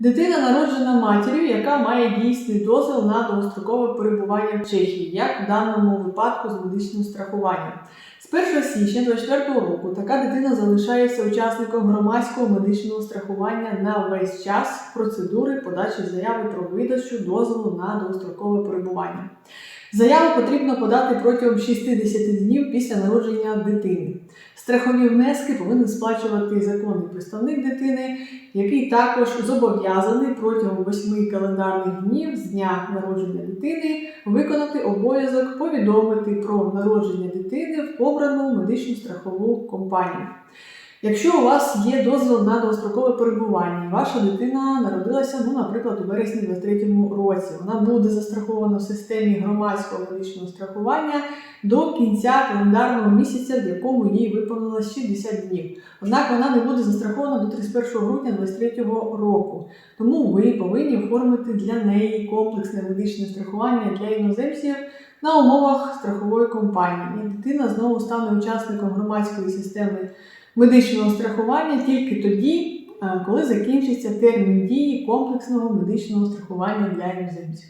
Дитина народжена матір'ю, яка має дійсний дозвіл на довгострокове перебування в Чехії, як в даному випадку з медичним страхуванням. З 1 січня 2024 року така дитина залишається учасником громадського медичного страхування на весь час процедури подачі заяви про видачу дозволу на довгострокове перебування. Заяву потрібно подати протягом 60 днів після народження дитини. Страхові внески повинен сплачувати законний представник дитини, який також зобов'язаний протягом 8 календарних днів з дня народження дитини виконати обов'язок повідомити про народження дитини в обрану медичну страхову компанію. Якщо у вас є дозвіл на довгострокове перебування, ваша дитина народилася, ну, наприклад, у вересні 2023 році, вона буде застрахована в системі громадського медичного страхування до кінця календарного місяця, в якому їй виповнилось 60 днів. Однак вона не буде застрахована до 31 грудня 2023 року. Тому ви повинні оформити для неї комплексне медичне страхування для іноземців на умовах страхової компанії. Дитина знову стане учасником громадської системи медичного страхування тільки тоді, е, коли закінчиться термін дії комплексного медичного страхування для іноземців.